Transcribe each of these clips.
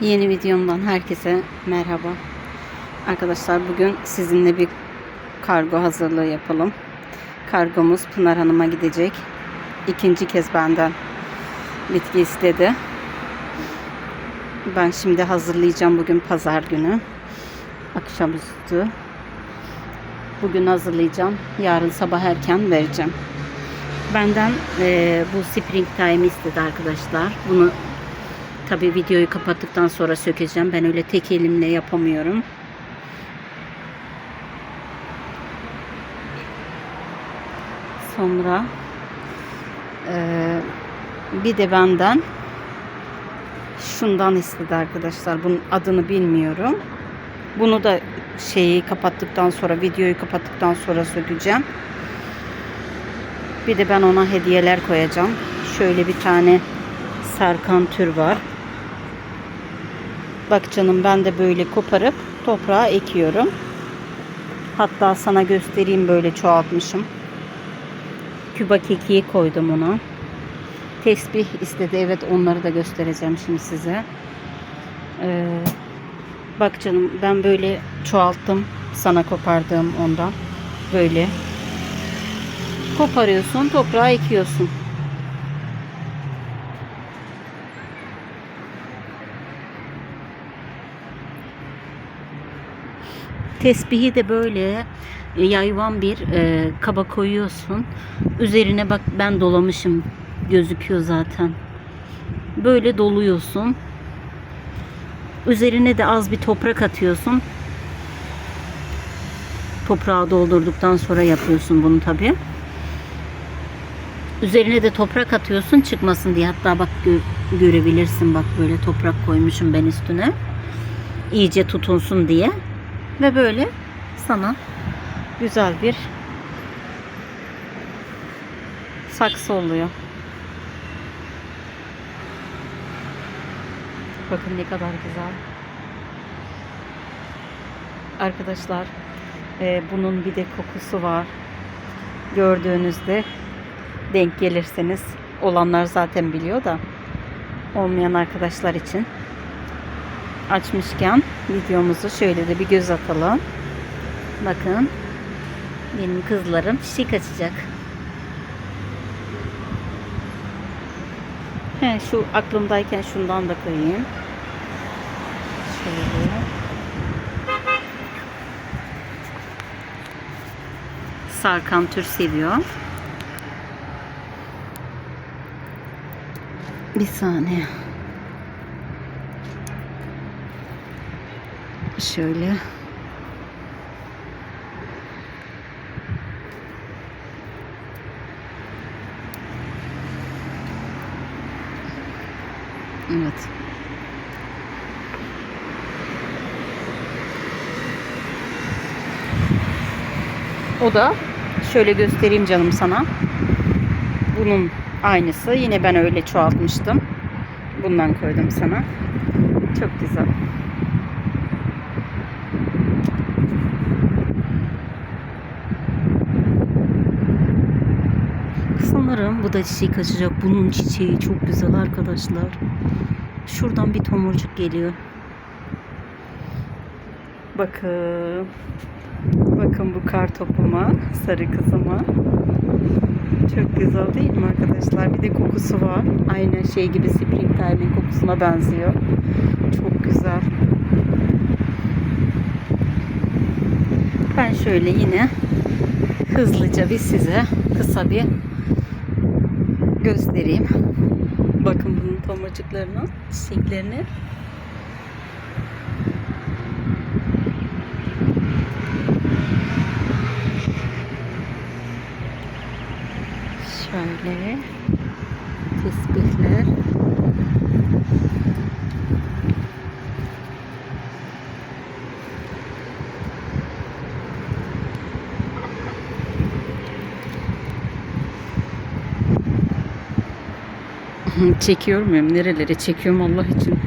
Yeni videomdan herkese merhaba. Arkadaşlar bugün sizinle bir kargo hazırlığı yapalım. Kargomuz Pınar Hanım'a gidecek. İkinci kez benden bitki istedi. Ben şimdi hazırlayacağım bugün pazar günü. Akşamüstü. Bugün hazırlayacağım. Yarın sabah erken vereceğim. Benden eee, bu spring time istedi arkadaşlar. Bunu Tabii videoyu kapattıktan sonra sökeceğim. Ben öyle tek elimle yapamıyorum. Sonra eee, bir de benden şundan istedi arkadaşlar. Bunun adını bilmiyorum. Bunu da şeyi kapattıktan sonra videoyu kapattıktan sonra sökeceğim. Bir de ben ona hediyeler koyacağım. Şöyle bir tane sarkan tür var. Bak canım ben de böyle koparıp toprağa ekiyorum. Hatta sana göstereyim böyle çoğaltmışım. Küba kekiği koydum ona. Tesbih istedi. Evet onları da göstereceğim şimdi size. Ee, bak canım ben böyle çoğalttım. Sana kopardığım ondan. Böyle. Koparıyorsun toprağa ekiyorsun. Tesbihi de böyle e, yayvan bir e, kaba koyuyorsun. Üzerine bak ben dolamışım. Gözüküyor zaten. Böyle doluyorsun. Üzerine de az bir toprak atıyorsun. Toprağı doldurduktan sonra yapıyorsun bunu tabi. Üzerine de toprak atıyorsun çıkmasın diye. Hatta bak gö- görebilirsin bak böyle toprak koymuşum ben üstüne. İyice tutunsun diye. Ve böyle sana güzel bir saksı oluyor. Bakın ne kadar güzel. Arkadaşlar e, bunun bir de kokusu var. Gördüğünüzde denk gelirseniz olanlar zaten biliyor da olmayan arkadaşlar için açmışken videomuzu şöyle de bir göz atalım. Bakın benim kızlarım çiçek açacak. He, şu aklımdayken şundan da koyayım. Şöyle. Sarkan tür seviyor. Bir saniye. Şöyle. Evet. O da şöyle göstereyim canım sana. Bunun aynısı. Yine ben öyle çoğaltmıştım. Bundan koydum sana. Çok güzel. Sanırım bu da çiçek açacak. Bunun çiçeği çok güzel arkadaşlar. Şuradan bir tomurcuk geliyor. Bakın. Bakın bu kar topuma, sarı kızıma. Çok güzel değil mi arkadaşlar? Bir de kokusu var. Aynı şey gibi Springtime'in kokusuna benziyor. Çok güzel. Ben şöyle yine hızlıca bir size kısa bir göstereyim. Bakın bunun tomurcuklarını, çiçeklerini. Şöyle tesbihler. Çekiyorum hem nerelere çekiyorum Allah için.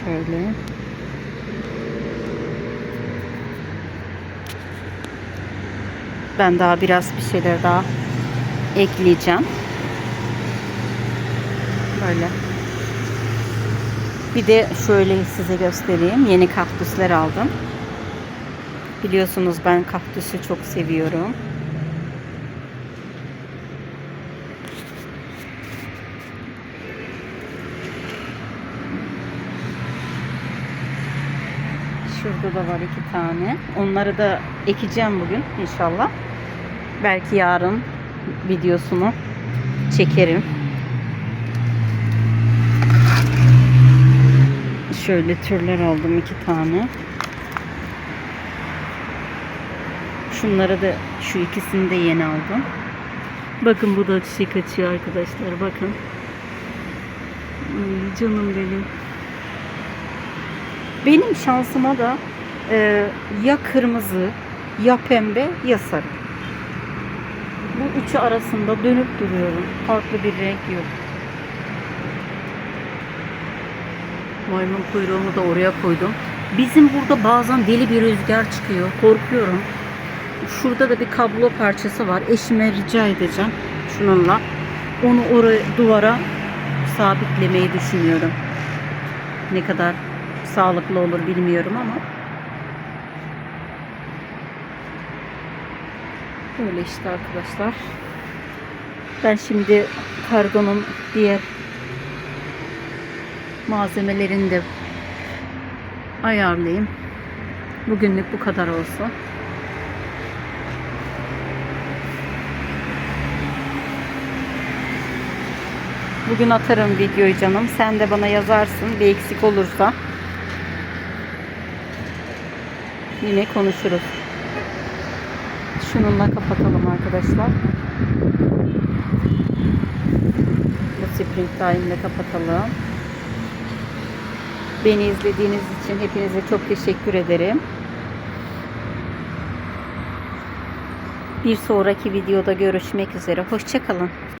Şöyle. Ben daha biraz bir şeyler daha ekleyeceğim. Böyle. Bir de şöyle size göstereyim. Yeni kaktüsler aldım. Biliyorsunuz ben kaktüsü çok seviyorum. Şurada da var iki tane. Onları da ekeceğim bugün inşallah. Belki yarın videosunu çekerim. Şöyle türler aldım iki tane. Şunları da şu ikisini de yeni aldım. Bakın bu da çiçek açıyor arkadaşlar bakın. Ay, canım benim. Benim şansıma da e, ya kırmızı ya pembe ya sarı. Bu üçü arasında dönüp duruyorum. Farklı bir renk yok. Maymun kuyruğumu da oraya koydum. Bizim burada bazen deli bir rüzgar çıkıyor. Korkuyorum. Şurada da bir kablo parçası var. Eşime rica edeceğim şununla. Onu oraya duvara sabitlemeyi düşünüyorum. Ne kadar sağlıklı olur bilmiyorum ama. Böyle işte arkadaşlar. Ben şimdi kargonun diğer malzemelerini de ayarlayayım. Bugünlük bu kadar olsun. Bugün atarım videoyu canım. Sen de bana yazarsın bir eksik olursa. Yine konuşuruz. Şununla kapatalım arkadaşlar. Bu spring time kapatalım. Beni izlediğiniz için hepinize çok teşekkür ederim. Bir sonraki videoda görüşmek üzere. Hoşçakalın.